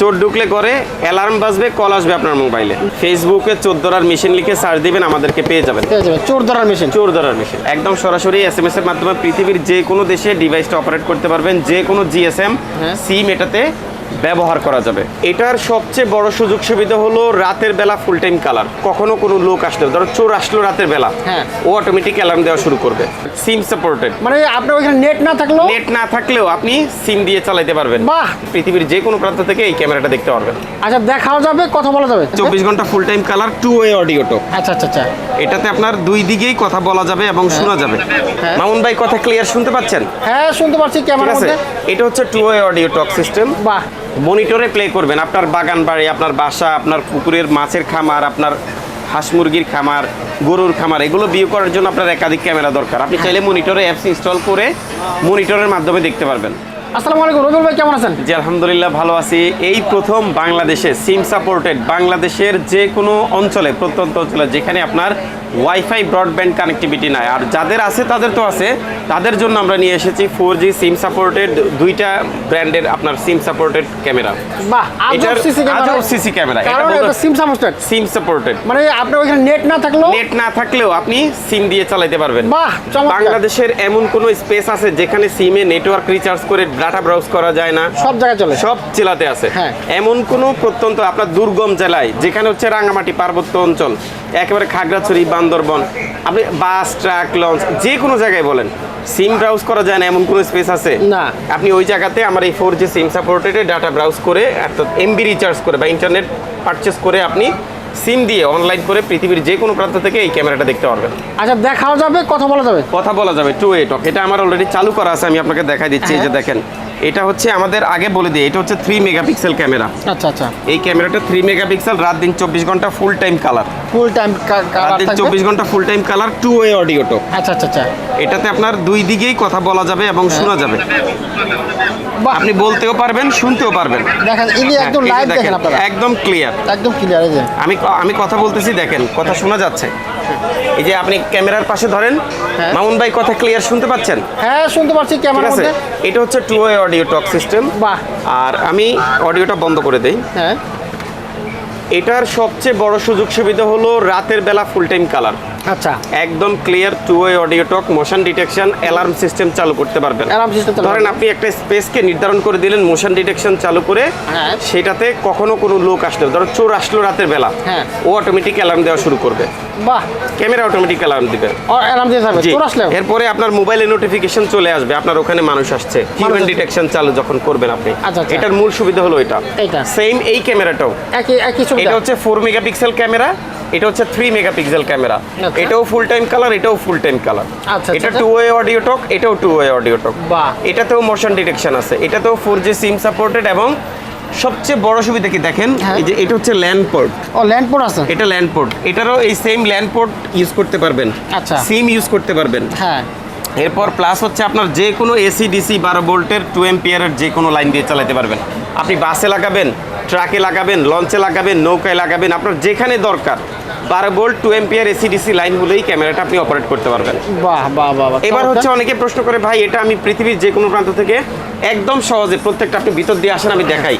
চোর ঢুকলে করে অ্যালার্ম বাজবে কল আসবে আপনার মোবাইলে ফেসবুকে চোর ধরার মেশিন লিখে সার্চ দিবেন আমাদেরকে পেয়ে যাবেন। চোর ধরার মেশিন চোর ধরার মেশিন একদম সরাসরি এস এম এস এর মাধ্যমে পৃথিবীর যে কোনো দেশে ডিভাইসটা অপারেট করতে পারবেন যে কোনো জিএসএম হ্যাঁ। সিম এটাতে ব্যবহার করা যাবে। এটার সবচেয়ে বড় সুযোগ সুবিধা হলো রাতের বেলা ফুল টাইম কালার। কখনো কোনো লোক আসলো ধরো চোর আসলো রাতের বেলা হ্যাঁ। ও অটোমেটিক অ্যালার্ম দেওয়া শুরু করবে। সিম সাপোর্টেড মানে আপনার ওইখানে নেট না থাকলেও নেট না থাকলেও আপনি সিম দিয়ে চালাতে পারবেন। বাহ! পৃথিবীর যে কোনো প্রান্ত থেকে এই ক্যামেরাটা দেখতে পারবেন। আচ্ছা দেখাও যাবে কথা বলা যাবে। চব্বিশ ঘণ্টা full time colour two way অডিওটো আচ্ছা আচ্ছা আচ্ছা। এটাতে আপনার দুই দিকেই কথা বলা যাবে এবং শোনা যাবে। হ্যাঁ। মামুন ভাই কথা ক্লিয়ার শুনতে পাচ্ছেন? হ্যাঁ শুনতে পাচ্ছি মধ্যে। এটা হচ্ছে two way audio talk system বাহ! মনিটরে প্লে করবেন। আপনার বাগান বাড়ি, আপনার বাসা, আপনার পুকুরের মাছের খামার, আপনার হাঁস মুরগির খামার, গরুর খামার, এগুলো বিয়ে করার জন্য আপনার একাধিক ক্যামেরা দরকার। আপনি চাইলে মনিটরে অ্যাপস ইনস্টল করে মনিটরের মাধ্যমে দেখতে পারবেন। আসসালামু আলাইকুম রবিউল ভাই কেমন আছেন? জি আলহামদুলিল্লাহ ভালো আছি। এই প্রথম বাংলাদেশে সিম সাপোর্টেড বাংলাদেশের যে কোনো অঞ্চলে প্রত্যন্ত অঞ্চলে যেখানে আপনার ওয়াইফাই ব্রডব্যান্ড কানেক্টিভিটি নাই। আর যাদের আছে তাদের তো আছে। তাদের জন্য আমরা নিয়ে এসেছি ফোর জি সিম সাপোর্টেড দুইটা ব্র্যান্ডের আপনার সিম সাপোর্টেড ক্যামেরা বাহ সিসি ক্যামেরা। এটা সিম সাপোর্টেড সিম সাপোর্টেড মানে আপনার নেট না থাকলেও নেট না থাকলেও আপনি সিম দিয়ে চালাতে পারবেন। বাহ বাংলাদেশের এমন কোনো স্পেস আছে যেখানে সিমে নেটওয়ার্ক রিচার্জ করে ডাটা ব্রাউজ করা যায় না সব জায়গায় চলে সব জেলাতে আছে হ্যাঁ। এমন কোনো প্রত্যন্ত আপনার দুর্গম জেলায় যেখানে হচ্ছে রাঙামাটি পার্বত্য অঞ্চল একেবারে খাগড়াছড়ি বান্দরবন আপনি বাস ট্রাক লঞ্চ যে কোনো জায়গায় বলেন সিম ব্রাউজ করা যায় না এমন কোনো স্পেস আছে না। আপনি ওই জায়গাতে আমার এই four G SIM supported data browse করে অর্থাৎ এমবি রিচার্জ করে বা ইন্টারনেট পারচেস করে আপনি সিম দিয়ে অনলাইন করে পৃথিবীর যে কোনো প্রান্ত থেকে এই ক্যামেরাটা দেখতে পারবেন। আচ্ছা দেখাও যাবে কথা বলা যাবে। কথা বলা যাবে টু এ টক এটা আমার অলরেডি চালু করা আছে আমি আপনাকে দেখাই দিচ্ছি এই যে হ্যাঁ। দেখেন। এটা হচ্ছে আমাদের আগে বলে দিই এটা হচ্ছে থ্রি মেগাপিক্সেল ক্যামেরা আচ্ছা আচ্ছা। এই ক্যামেরাটা থ্রি মেগাপিক্সেল রাত দিন চব্বিশ ঘণ্টা full time colour full time রাত দিন চব্বিশ ঘণ্টা full time colour two way audio talk আচ্ছা আচ্ছা আচ্ছা। এটাতে আপনার দুই দিকেই কথা বলা যাবে এবং শোনা যাবে। আপনি বলতেও পারবেন শুনতেও পারবেন। দেখেন ইনি একদম হ্যাঁ, যে লাইভ দেখেন আপনারা। একদম ক্লিয়ার একদম ক্লিয়ার আমি আমি কথা বলতেছি দেখেন কথা শোনা যাচ্ছে। এই যে আপনি ক্যামেরার পাশে ধরেন হ্যাঁ। মামুন ভাই কথা ক্লিয়ার শুনতে পাচ্ছেন? হ্যাঁ শুনতে পাচ্ছি ক্যামেরার মধ্যে। এটা হচ্ছে two way audio talk system বাহ। আর আমি অডিওটা বন্ধ করে দেই। হ্যাঁ। এটার সবচেয়ে বড় সুযোগ সুবিধা হলো রাতের বেলা ফুল টাইম কালার আচ্ছা। একদম clear two way audio talk motion detection alarm system চালু করতে পারবেন। অ্যালার্ম সিস্টেম ধরেন আপনি একটা স্পেসকে নির্ধারণ করে দিলেন মোশন ডিটেকশন চালু করে হ্যাঁ। সেটাতে কখনো কোনো লোক আসলো ধরো চোর আসলো রাতের বেলা। হ্যাঁ। ও অটোমেটিক অ্যালার্ম দেওয়া শুরু করবে। বাহ। ক্যামেরা অটোমেটিক অ্যালার্ম দিবে। অ্যালার্ম দিয়ে থাকবে জি। এরপরে আপনার মোবাইলে নোটিফিকেশন চলে আসবে আপনার ওখানে মানুষ আসছে। হিউম্যান ডিটেকশন চালু যখন করবেন আপনি। আচ্ছা, আচ্ছা। এটার মূল সুবিধা হলো এটা। সেম এই ক্যামেরাটাও। একই একই সুবিধা। এটা হচ্ছে ফোর মেগাপিক্সেল ক্যামেরা এটা হচ্ছে থ্রি মেগাপিক্সেল ক্যামেরা। আচ্ছা। এটাও ফুল টাইম কালার এটাও ফুল টাইম কালার আচ্ছা, এটা। টু ওয়ে অডিও টক এটাও টু ওয়ে অডিও টক। এটাতেও মোশন ডিটেকশন আছে। এটাতেও ফোর জি সিম সাপোর্টেড এবং সবচেয়ে বড় সুবিধা কি দেখেন? হ্যাঁ। এই যে এটা হচ্ছে ল্যান্ড পোর্ট। ও ল্যান্ড পোর্ট আছে? এটা ল্যান্ড পোর্ট। এটারও এই সেম ল্যান্ড পোর্ট ইউজ করতে পারবেন। আচ্ছা। সিম ইউজ করতে পারবেন। হ্যাঁ। এরপর প্লাস হচ্ছে আপনার যে কোনো এসি ডিসি বারো ভোল্টের টু এম্পিয়ারের যে কোনো লাইন দিয়ে চালাতে পারবেন। আপনি বাসে লাগাবেন ট্রাকে লাগাবেন লঞ্চে লাগাবেন নৌকায় লাগাবেন আপনার যেখানে দরকার বারো volt two ampere AC DC line হলেই ক্যামেরাটা আপনি অপারেট করতে পারবেন। বাহ বাহ বাহ বাহ এবার হচ্ছে অনেকে প্রশ্ন করে ভাই এটা আমি পৃথিবীর যে কোনো প্রান্ত থেকে একদম সহজে প্রত্যেকটা আপনি ভিতর দিয়ে আসেন আমি দেখাই।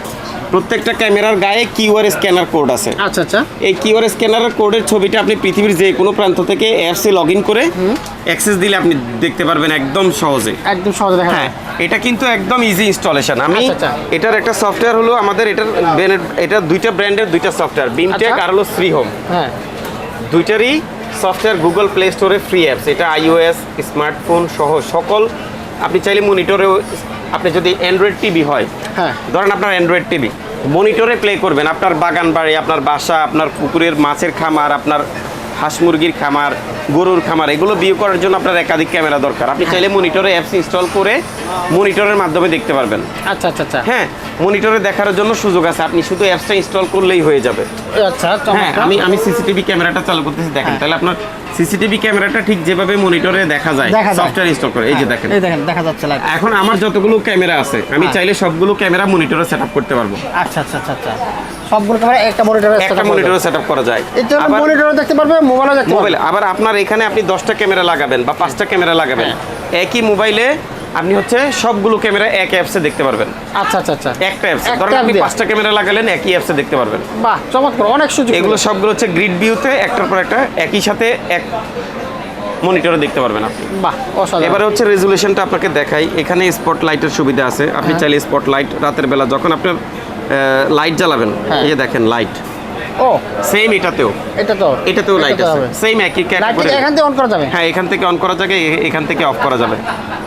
প্রত্যেকটা ক্যামেরার গায়ে কিউআর স্ক্যানার কোড আছে। আচ্ছা আচ্ছা। এই কিউআর স্ক্যানারের কোডের ছবিটা আপনি পৃথিবীর যে কোনো প্রান্ত থেকে অ্যাপসে লগ ইন করে অ্যাক্সেস দিলে আপনি দেখতে পারবেন একদম সহজে। একদম সহজে দেখা হ্যাঁ এটা কিন্তু একদম ইজি ইনস্টলেশন আমি আচ্ছা, আচ্ছা। এটার একটা সফটওয়্যার হলো আমাদের এটার এটা দুইটা ব্র্যান্ডের দুইটা সফটওয়্যার বিমটেক আচ্ছা। আর হলো শ্রী হোম হ্যাঁ। দুইটারই সফটওয়্যার গুগল প্লে স্টোরে ফ্রি অ্যাপস এটা আইওএস স্মার্টফোন সহ সকল আপনি চাইলে মনিটরেও আপনি যদি অ্যান্ড্রয়েড টিভি হয় হ্যাঁ। ধরেন আপনার অ্যান্ড্রয়েড টিভি মনিটরে প্লে করবেন আপনার বাগান বাড়ি আপনার বাসা আপনার পুকুরের মাছের খামার আপনার হাঁস মুরগির খামার গরুর খামার এগুলো বিয়ে করার জন্য আপনার একাধিক ক্যামেরা দরকার। আপনি চাইলে মনিটরে অ্যাপস ইনস্টল করে মনিটরের মাধ্যমে দেখতে পারবেন। আচ্ছা আচ্ছা আচ্ছা। হ্যাঁ মনিটরে দেখার জন্য সুযোগ আছে। আপনি শুধু অ্যাপসটা ইনস্টল করলেই হয়ে যাবে। আচ্ছা হ্যাঁ আমি আমি সিসিটিভি ক্যামেরাটা চালু করতেছি। দেখেন হ্যাঁ। তাহলে আপনার সিসিটিভি ক্যামেরাটা ঠিক যেভাবে মনিটরে দেখা যায় সফটওয়্যার ইনস্টল করে। এই যে হ্যাঁ, দেখেন। এই দেখেন দেখা যাচ্ছে লাইভ এখন আমার যতগুলো ক্যামেরা আছে আমি হ্যাঁ। চাইলে সবগুলো ক্যামেরা মনিটরে সেট করতে পারব। আচ্ছা আচ্ছা আচ্ছা আচ্ছা। সবগুলো ক্যামেরা একটা মনিটরে একটা মনিটরে সেট করা যায়। এটা আবার মনিটরে দেখতে পারবে মোবাইলে দেখতে মোবাইল আবার আপনার এখানে আপনি দশটা ক্যামেরা লাগাবেন বা পাঁচটা ক্যামেরা লাগাবেন। হ্যাঁ। একই মোবাইলে আপনি হচ্ছে সবগুলো ক্যামেরা এক অ্যাপসে দেখতে পারবেন। আচ্ছা আচ্ছা আচ্ছা। একটা অ্যাপস ধরেন আপনি পাঁচটা ক্যামেরা লাগালেন একই অ্যাপসে দেখতে পারবেন। বাহ চমৎকার অনেক সুযোগ এগুলো সবগুলো হচ্ছে গ্রিড ভিউতে একটার পর একটা একই সাথে এক মনিটরে দেখতে পারবেন আপনি। বাহ অসাধারণ। এবারে হচ্ছে রেজুলেশনটা আপনাকে দেখাই। এখানে স্পট লাইটের সুবিধা আছে। আপনি হ্যাঁ। চাইলে স্পট লাইট রাতের বেলা যখন আপনার লাইট জ্বালাবেন হ্যাঁ। এই যে দেখেন লাইট ও সেম এটাতেও। এটা তো এটাতেও লাইট আছে। সেম একই ক্যাটাগরি এখান থেকে অন করা যাবে? হ্যাঁ এখান থেকে অন করা যাবে এখান থেকে অফ করা যাবে।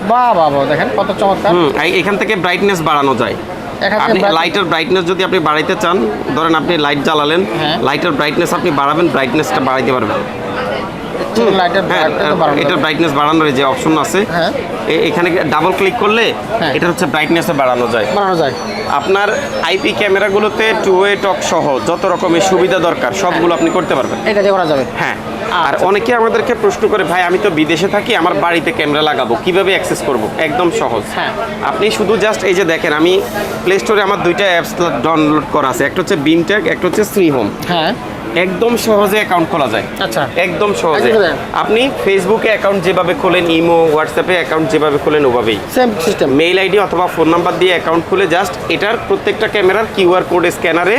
বাহ বাহ বাহ দেখেন কত চমৎকার। হুম এই- এখান থেকে ব্রাইটনেস বাড়ানো যায়। আপনি লাইটের ব্রাইটনেস যদি আপনি বাড়াইতে চান ধরেন আপনি লাইট জ্বালালেন হ্যাঁ। লাইটের ব্রাইটনেস আপনি বাড়াবেন ব্রাইটনেসটা বাড়াইতে পারবেন। হ্যাঁ ব্রাইটনেস যাবে। ব্রাইটনেস বাড়ানোর যে অপশন আছে হ্যাঁ। এখানে ডাবল ক্লিক করলে হ্যাঁ। এটা হচ্ছে ব্রাইটনেসে বাড়ানো যায়। বাড়ানো যায়। আপনার আইপি ক্যামেরাগুলোতে টু ওয়ে টক সহ যত রকমের সুবিধা দরকার সবগুলো আপনি করতে পারবেন। এটা দিয়ে করা যাবে। হ্যাঁ। আর আচ্ছা। অনেকে আমাদেরকে প্রশ্ন করে ভাই আমি তো বিদেশে থাকি আমার বাড়িতে ক্যামেরা লাগাবো কীভাবে অ্যাক্সেস করব? একদম সহজ। হ্যাঁ। আপনি শুধু জাস্ট এই যে দেখেন আমি প্লে স্টোরে আমার দুইটা অ্যাপস ডাউনলোড করা আছে একটা হচ্ছে বিমট্যাগ একটা হচ্ছে শ্রী হোম হ্যাঁ। একদম সহজে অ্যাকাউন্ট খোলা যায়। আচ্ছা। একদম সহজে। আপনি ফেসবুকে অ্যাকাউন্ট যেভাবে খোলেন ইমো হোয়াটসঅ্যাপে অ্যাকাউন্ট যেভাবে খোলেন ওভাবেই। সেম সিস্টেম মেইল আইডি অথবা ফোন নাম্বার দিয়ে অ্যাকাউন্ট খুলে জাস্ট এটার প্রত্যেকটা ক্যামেরার কিউআর কোড স্ক্যানারে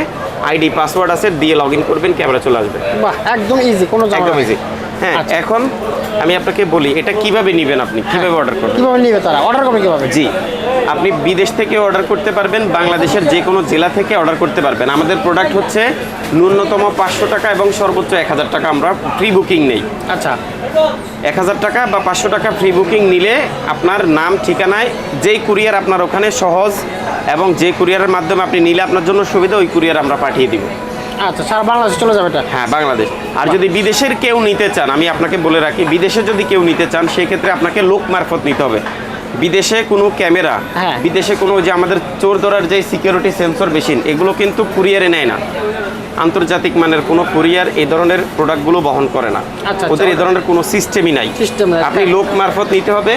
আইডি পাসওয়ার্ড আছে দিয়ে লগ ইন করবেন ক্যামেরা চলে আসবে। বাহ একদম ইজি কোনো একদম ইজি হ্যাঁ আচ্ছা। এখন আমি আপনাকে বলি এটা কীভাবে নেবেন আপনি? কীভাবে অর্ডার করবেন? কীভাবে নিবে তারা? অর্ডার করবে কীভাবে? জি। আপনি বিদেশ থেকে অর্ডার করতে পারবেন বাংলাদেশের যে কোনো জেলা থেকে অর্ডার করতে পারবেন। আমাদের প্রোডাক্ট হচ্ছে ন্যূনতম পাঁচশো টাকা এবং সর্বোচ্চ এক হাজার টাকা আমরা প্রি বুকিং নেই। আচ্ছা। এক হাজার টাকা বা পাঁচশো টাকা ফ্রি বুকিং নিলে আপনার নাম ঠিকানায় যেই কুরিয়ার আপনার ওখানে সহজ এবং যে কুরিয়ারের মাধ্যমে আপনি নিলে আপনার জন্য সুবিধা ওই কুরিয়ার আমরা পাঠিয়ে দিব। আচ্ছা সারা বাংলাদেশে চলে যাবে এটা? হ্যাঁ বাংলাদেশ। আর যদি বিদেশের কেউ নিতে চান আমি আপনাকে বলে রাখি বিদেশে যদি কেউ নিতে চান সেক্ষেত্রে আপনাকে লোক মারফত নিতে হবে। বিদেশে কোনো ক্যামেরা হ্যাঁ। বিদেশে কোনো যে আমাদের চোর ধরার যে সিকিউরিটি সেন্সর মেশিন এগুলো কিন্তু কুরিয়ারে নেয় না আন্তর্জাতিক মানের কোনো কুরিয়ার এই ধরনের প্রোডাক্টগুলো বহন করে না। আচ্ছা, ওদের এই আচ্ছা। ধরনের কোনো সিস্টেমই নাই। আপনি লোক মারফত নিতে হবে।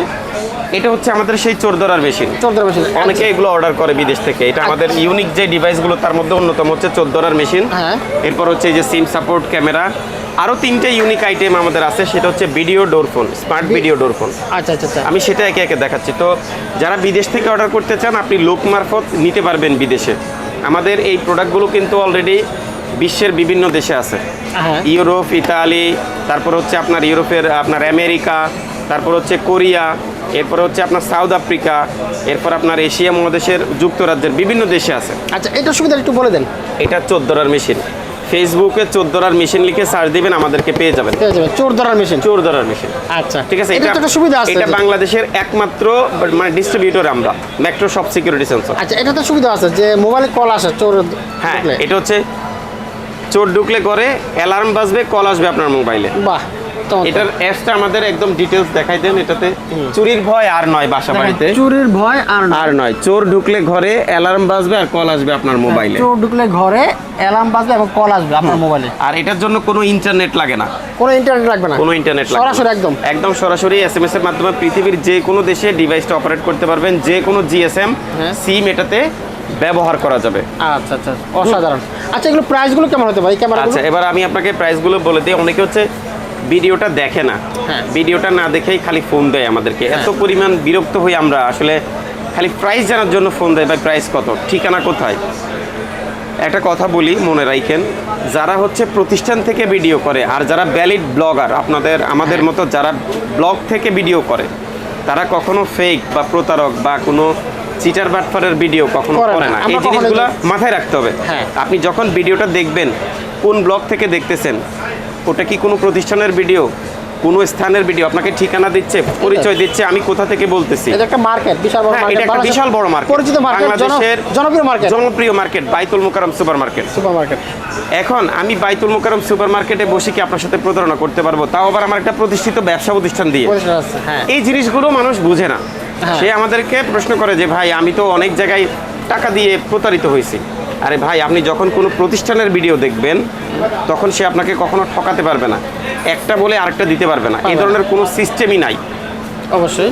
এটা হচ্ছে আমাদের সেই চোর ধরার মেশিন চলতে পারবে অনেকে এগুলো অর্ডার করে বিদেশ থেকে। এটা আমাদের ইউনিক যে ডিভাইসগুলো তার মধ্যে অন্যতম হচ্ছে চোদ্দোরার মেশিন হ্যাঁ। এরপর হচ্ছে এই যে সিম সাপোর্ট ক্যামেরা আরও তিনটে ইউনিক আইটেম আমাদের আছে। সেটা হচ্ছে video door phone smart video door phone আচ্ছা আচ্ছা আচ্ছা। আমি সেটা একে একে দেখাচ্ছি। তো যারা বিদেশ থেকে অর্ডার করতে চান আপনি লোক মারফত নিতে পারবেন বিদেশে। আমাদের এই প্রোডাক্টগুলো কিন্তু অলরেডি বিশ্বের বিভিন্ন দেশে আছে। হ্যাঁ। ইউরোপ ইতালি তারপর হচ্ছে আপনার ইউরোপের আপনার আমেরিকা তারপর হচ্ছে কোরিয়া এরপর হচ্ছে আপনার সাউথ আফ্রিকা এরপর আপনার এশিয়া মহাদেশের যুক্তরাজ্যের বিভিন্ন দেশে আছে। আচ্ছা এটার সুবিধা একটু বলে দেন। এটা চোদ্দোরার মেশিন। ফেসবুকে চোদ্দোরার মেশিন লিখে সার্চ দিবেন আমাদেরকে পেয়ে যাবেন। পেয়ে চোর ধরার মেশিন। চোর ধরার মেশিন। আচ্ছা ঠিক আছে এটা একটা সুবিধা আছে এটা বাংলাদেশের একমাত্র মানে ডিস্ট্রিবিউটর আমরা মেট্রো সিকিউরিটি সেন্সর আচ্ছা এটা তো সুবিধা আছে যে মোবাইলে কল আসে চোর হ্যাঁ এটা হচ্ছে চোর ঢুকলে করে অ্যালার্ম বাজবে কল আসবে আপনার মোবাইলে বাহ। এটার অ্যাপসটা আমাদের একদম ডিটেলস দেখাই দেন এটাতে চুরির ভয় আর নয় বাসা বাড়িতে। চুরির ভয় আর আর নয় চোর ঢুকলে ঘরে অ্যালার্ম বাজবে আর কল আসবে আপনার মোবাইলে চোর ঢুকলে ঘরে অ্যালার্ম বাজবে এবং কল আসবে আপনার মোবাইলে আর এটার জন্য কোনো ইন্টারনেট লাগে না। কোনো ইন্টারনেট লাগবে না? কোনো ইন্টারনেট লাগবে সরাসরি একদম? একদম সরাসরি এসএমএস এর মাধ্যমে পৃথিবীর যে কোনো দেশে ডিভাইসটা অপারেট করতে পারবেন যে কোনো জিএসএম হ্যাঁ। সিম এটাতে ব্যবহার করা যাবে। আচ্ছা আচ্ছা অসাধারণ। আচ্ছা এগুলো প্রাইসগুলো কেমন হতে পারে? ক্যামেরা আচ্ছা এবার আমি আপনাকে প্রাইসগুলো বলে দিই। অনেকে হচ্ছে ভিডিওটা দেখে না। হ্যাঁ। ভিডিওটা না দেখেই খালি ফোন দেয় আমাদেরকে। এত পরিমাণ বিরক্ত হই আমরা। আসলে খালি প্রাইস জানার জন্য ফোন দেয়। ভাই প্রাইস কত? ঠিকানা কোথায়? একটা কথা বলি মনে রাখেন যারা হচ্ছে প্রতিষ্ঠান থেকে ভিডিও করে আর যারা ভ্যালিড ব্লগার আপনাদের আমাদের মতো যারা ব্লগ থেকে ভিডিও করে তারা কখনো ফেক বা প্রতারক বা কোনো চিটার বাটফারের ভিডিও কখনো করে। না এই জিনিসগুলো মাথায় রাখতে হবে হ্যাঁ। আপনি যখন ভিডিওটা দেখবেন কোন ব্লগ থেকে দেখতেছেন ওটা কি কোনো প্রতিষ্ঠানের ভিডিও কোনো স্থানের ভিডিও আপনাকে ঠিকানা দিচ্ছে পরিচয় দিচ্ছে আমি কোথা থেকে বলতেছি? এটা একটা মার্কেট বিশাল বড় হ্যাঁ, মার্কেট এটা একটা বিশাল বড় মার্কেট পরিচিত মার্কেট বাংলাদেশের জনপ্রিয় মার্কেট জনপ্রিয় market Baitul Mukarram super market এখন আমি বাইতুল মোকারম সুপার মার্কেটে বসে কি আপনার সাথে প্রতারণা করতে পারব? তাও আবার আমার একটা প্রতিষ্ঠিত ব্যবসা প্রতিষ্ঠান দিয়ে। হ্যাঁ। এই জিনিসগুলো মানুষ বুঝে না। হ্যাঁ। সে আমাদেরকে প্রশ্ন করে যে ভাই আমি তো অনেক জায়গায় টাকা দিয়ে প্রতারিত হয়েছি। আরে ভাই আপনি যখন কোনো প্রতিষ্ঠানের ভিডিও দেখবেন তখন সে আপনাকে কখনো ঠকাতে পারবে না। একটা বলে আরেকটা দিতে পারবে না। এই ধরনের কোনো সিস্টেমই নাই। অবশ্যই।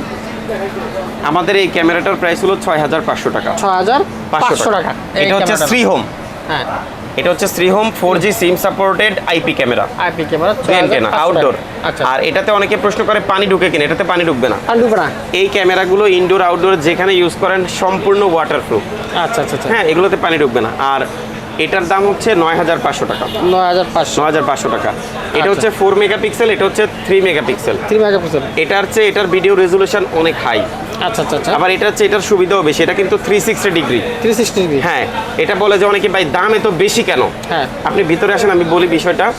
আমাদের এই ক্যামেরাটার প্রাইস হলো ছয় হাজার পাঁচশো টাকা। ছয় হাজার পাঁচশো টাকা। এটা হচ্ছে। শ্রী হোম হ্যাঁ। এটা হচ্ছে Shri home four G SIM supported IP camera. IP camera কেনা আউটডোর আচ্ছা। আর এটাতে অনেকে প্রশ্ন করে পানি ঢুকে কিনা? এটাতে পানি ঢুকবে না। এই ক্যামেরাগুলো ইনডোর আউটডোর যেখানে ইউজ করেন সম্পূর্ণ ওয়াটারপ্রুফ আচ্ছা আচ্ছা আচ্ছা। হ্যাঁ এগুলোতে পানি ঢুকবে না। আর এটার দাম হচ্ছে নয় হাজার পাঁচশো টাকা। নয় হাজার পাঁচশো। নয় হাজার পাঁচশো টাকা। এটা আচ্ছা। হচ্ছে ফোর মেগাপিক্সেল এটা হচ্ছে থ্রি মেগাপিক্সেল থ্রি মেগাপিক্সেল এটার চেয়ে এটার ভিডিও রেজুলেশন অনেক হাই আচ্ছা আচ্ছা আচ্ছা। আবার এটার চেয়ে এটার সুবিধাও বেশি। এটা কিন্তু three sixty degree three sixty degree হ্যাঁ এটা বলে যে অনেকে ভাই দাম এত বেশি কেন? হ্যাঁ। আপনি ভিতরে আসেন আমি বলি বিষয়টা।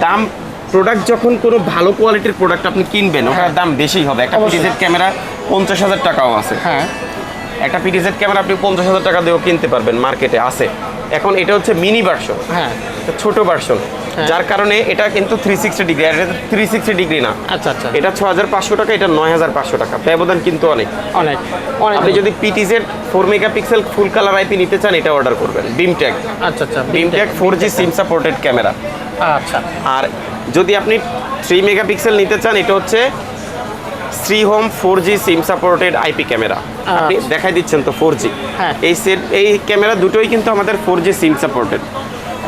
দাম প্রোডাক্ট যখন কোনো ভালো কোয়ালিটির প্রোডাক্ট আপনি কিনবেন ওটার হ্যাঁ। দাম বেশি হবে। একটা অবশ্যই। ক্যামেরা পঞ্চাশ হাজার টাকাও আছে। হ্যাঁ। একটা পিটিজেড ক্যামেরা আপনি পঞ্চাশ হাজার টাকা দিয়েও কিনতে পারবেন মার্কেটে আছে। এখন এটা হচ্ছে মিনি ভার্সন হ্যাঁ। ছোট ভার্সন হ্যাঁ। যার কারণে এটা কিন্তু থ্রি সিক্সটি ডিগ্রি আর এটা থ্রি সিক্সটি ডিগ্রি না। আচ্ছা আচ্ছা। এটা ছ হাজার পাঁচশো টাকা এটা নয় হাজার পাঁচশো টাকা। ব্যবধান কিন্তু অনেক। অনেক অনেক আপনি যদি PTZ four megapixel full colour IP নিতে চান এটা অর্ডার করবেন। বিমটেক আচ্ছা আচ্ছা বিমটেক four G SIM supported camera আচ্ছা। আর যদি আপনি থ্রি মেগাপিক্সেল নিতে চান এটা হচ্ছে Shri home four G SIM supported IP camera. আপনি আচ্ছা। দেখাই দিচ্ছেন তো ফোর জি। হ্যাঁ। এই সেট এই ক্যামেরা দুটোই কিন্তু আমাদের ফোর জি সিম সাপোর্টেড।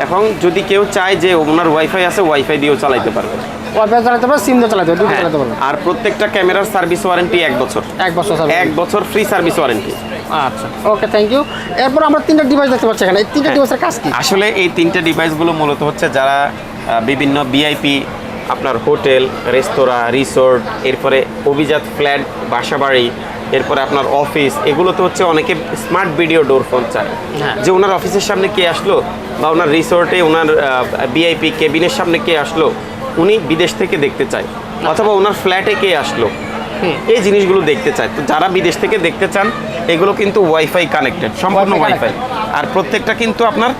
এখন যদি কেউ চায় যে ওনার ওয়াইফাই আছে ওয়াইফাই দিয়েও চালাইতে পারবে। ওয়াইফাই চালাতে পারবে সিম দিয়ে চালাতে পারবে হ্যাঁ। চালাতে পারবে। আর প্রত্যেকটা ক্যামেরার সার্ভিস ওয়ারেন্টি এক বছর। এক বছর এক বছর ফ্রি সার্ভিস ওয়ারেন্টি আচ্ছা। ওকে থ্যাংক ইউ এরপর আমরা তিনটা ডিভাইস দেখতে পাচ্ছি এখানে। এই তিনটা হ্যাঁ। ডিভাইসের কাজ কি? আসলে এই তিনটে ডিভাইসগুলো মূলত হচ্ছে যারা বিভিন্ন বিআইপি আপনার হোটেল রেস্তোরাঁ রিসোর্ট এরপরে অভিজাত ফ্ল্যাট বাসাবাড়ি এরপরে আপনার অফিস এগুলো তো হচ্ছে অনেকে স্মার্ট ভিডিও ডোর ফোন চায়। হ্যাঁ। যে ওনার অফিসের সামনে কে আসলো বা ওনার রিসোর্টে ওনার বিআইপি কেবিনের সামনে কে আসলো উনি বিদেশ থেকে দেখতে চায়। অথবা ওনার ফ্ল্যাটে কে আসলো। এই জিনিসগুলো দেখতে চায়। তো যারা বিদেশ থেকে দেখতে চান এগুলো কিন্তু ওয়াইফাই কানেক্টেড সম্পূর্ণ ওয়াইফাই। আর প্রত্যেকটা কিন্তু আপনার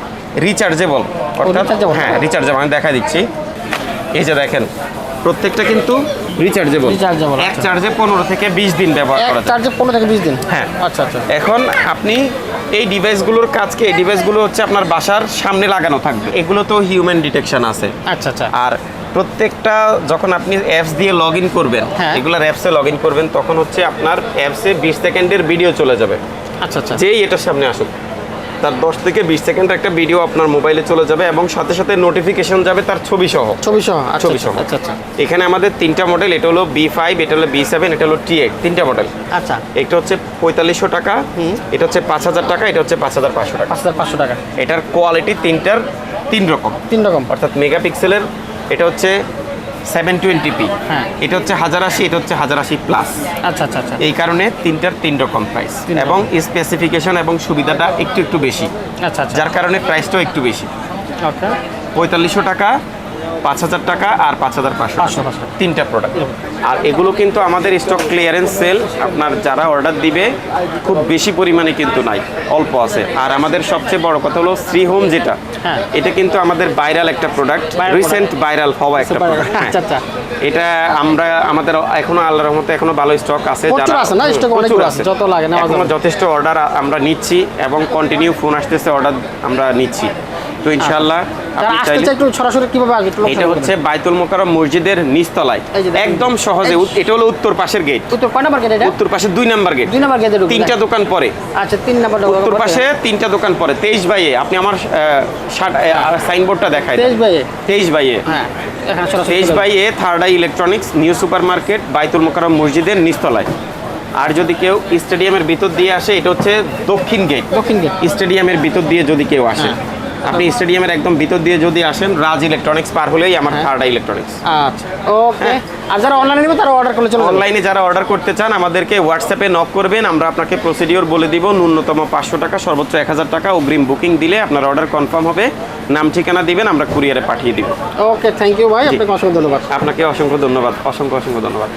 রিচার্জেবল অর্থাৎ হ্যাঁ রিচার্জেবল আমি দেখা দিচ্ছি। এই যে দেখেন প্রত্যেকটা কিন্তু রিচার্জেবল Rechargeable, এক আচ্ছা। চার্জে পনেরো থেকে বিশ দিন ব্যবহার করা যায়। চার্জে পনেরো থেকে বিশ দিন? হ্যাঁ। আচ্ছা আচ্ছা। এখন আপনি এই ডিভাইসগুলোর কাজকে এই ডিভাইসগুলো হচ্ছে আপনার বাসার সামনে লাগানো থাকবে। এগুলো তো হিউম্যান ডিটেকশন আছে। আচ্ছা আচ্ছা। আর প্রত্যেকটা যখন আপনি অ্যাপস দিয়ে লগ ইন করবেন হ্যাঁ। এগুলোর অ্যাপসে লগ ইন করবেন তখন হচ্ছে আপনার অ্যাপসে বিশ সেকেন্ডের ভিডিও চলে যাবে। আচ্ছা আচ্ছা। যেই এটার সামনে আসুক। তার দশ থেকে বিশ সেকেন্ড একটা ভিডিও আপনার মোবাইলে চলে যাবে এবং সাথে সাথে নোটিফিকেশন যাবে তার ছবি সহ ছবি সহ আচ্ছা, ছবি সহ আচ্ছা আচ্ছা। এখানে আমাদের তিনটা মডেল এটা হলো বি ফাইভ এটা হলো বি সেভেন এটা হলো টি এইট তিনটা মডেল আচ্ছা। একটা হচ্ছে পঁয়তাল্লিশশো টাকা এটা হচ্ছে পাঁচ হাজার টাকা এটা হচ্ছে পাঁচ হাজার পাঁচশো টাকা। পাঁচ হাজার পাঁচশো টাকা। এটার কোয়ালিটি তিনটার তিন রকম। তিন রকম। অর্থাৎ মেগাপিক্সেলের এটা হচ্ছে সেভেন টোয়েন্টি পি হ্যাঁ। এটা হচ্ছে হাজার আশি এটা হচ্ছে হাজার আশি প্লাস আচ্ছা আচ্ছা আচ্ছা। এই কারণে তিনটার তিন রকম প্রাইস এবং স্পেসিফিকেশন এবং সুবিধাটা একটু একটু বেশি। আচ্ছা আচ্ছা। যার কারণে প্রাইসটাও একটু বেশি। পঁয়তাল্লিশশো টাকা পাঁচ হাজার টাকা আর পাঁচ হাজার পাঁচশো। তিনটা প্রোডাক্ট আর এগুলো কিন্তু আমাদের স্টক ক্লিয়ারেন্স সেল আপনার যারা অর্ডার দিবে খুব বেশি পরিমাণে কিন্তু নাই অল্প আছে। আর আমাদের সবচেয়ে বড় কথা হলো শ্রী হোম যেটা হ্যাঁ। এটা কিন্তু আমাদের ভাইরাল একটা প্রোডাক্ট রিসেন্ট ভাইরাল হওয়া একটা প্রোডাক্ট আচ্ছা, আচ্ছা। এটা আমরা আমাদের এখনও আল্লাহর রহমতে এখনও ভালো স্টক আছে প্রচুর আছে না? Stock প্রচুর আছে, যত লাগে নেওয়া যথেষ্ট অর্ডার আমরা নিচ্ছি এবং কন্টিনিউ ফোন আসতেছে অর্ডার আমরা নিচ্ছি। তো ইনশাআল্লাহ আসবে একটু এটা হচ্ছে বাইতুল মসজিদের নিচতলায়। একদম সহজে এটা হলো উত্তর পাশের গেট উত্তর কয় নাম্বার গেট এটা? উত্তর পাশে দুই নাম্বার গেট দুই নাম্বার গেটে তিনটা দোকান পরে। আচ্ছা তিন নাম্বার উত্তর পাশে তিনটা দোকান পরে। তেইশ বাইয়ে আপনি আমার সাইনবোর্ডটা দেখায় তেইশ বাইয়ে? তেইশ বাইয়ে। হ্যাঁ তেইশ third eye electronics new supermarket Baitul Mukarram মসজিদের নিচতলায়। আর যদি কেউ স্টেডিয়ামের ভিতর দিয়ে আসে এটা হচ্ছে দক্ষিণ গেট দক্ষিণ গেট স্টেডিয়ামের ভিতর দিয়ে যদি কেউ আসে। হ্যাঁ। আপনি স্টেডিয়ামের একদম ভিতর দিয়ে যদি আসেন রাজ ইলেকট্রনিক্স পার হলেই আমার হ্যাঁ। ইলেকট্রনিক্স আচ্ছা ওকে। আর যারা অনলাইনে নেবে তারা অর্ডার করলে চলে অনলাইনে যারা অর্ডার করতে চান আমাদেরকে হোয়াটসঅ্যাপে নক করবেন। আমরা আপনাকে প্রসিডিওর বলে দিব ন্যূনতম পাঁচশো টাকা সর্বোচ্চ এক হাজার টাকা অগ্রিম বুকিং দিলে আপনার অর্ডার কনফার্ম হবে। নাম ঠিকানা দিবেন আমরা কুরিয়ারে পাঠিয়ে দিব। ওকে থ্যাংক ইউ ভাই আপনাকে অসংখ্য ধন্যবাদ। আপনাকে অসংখ্য ধন্যবাদ অসংখ্য অসংখ্য ধন্যবাদ।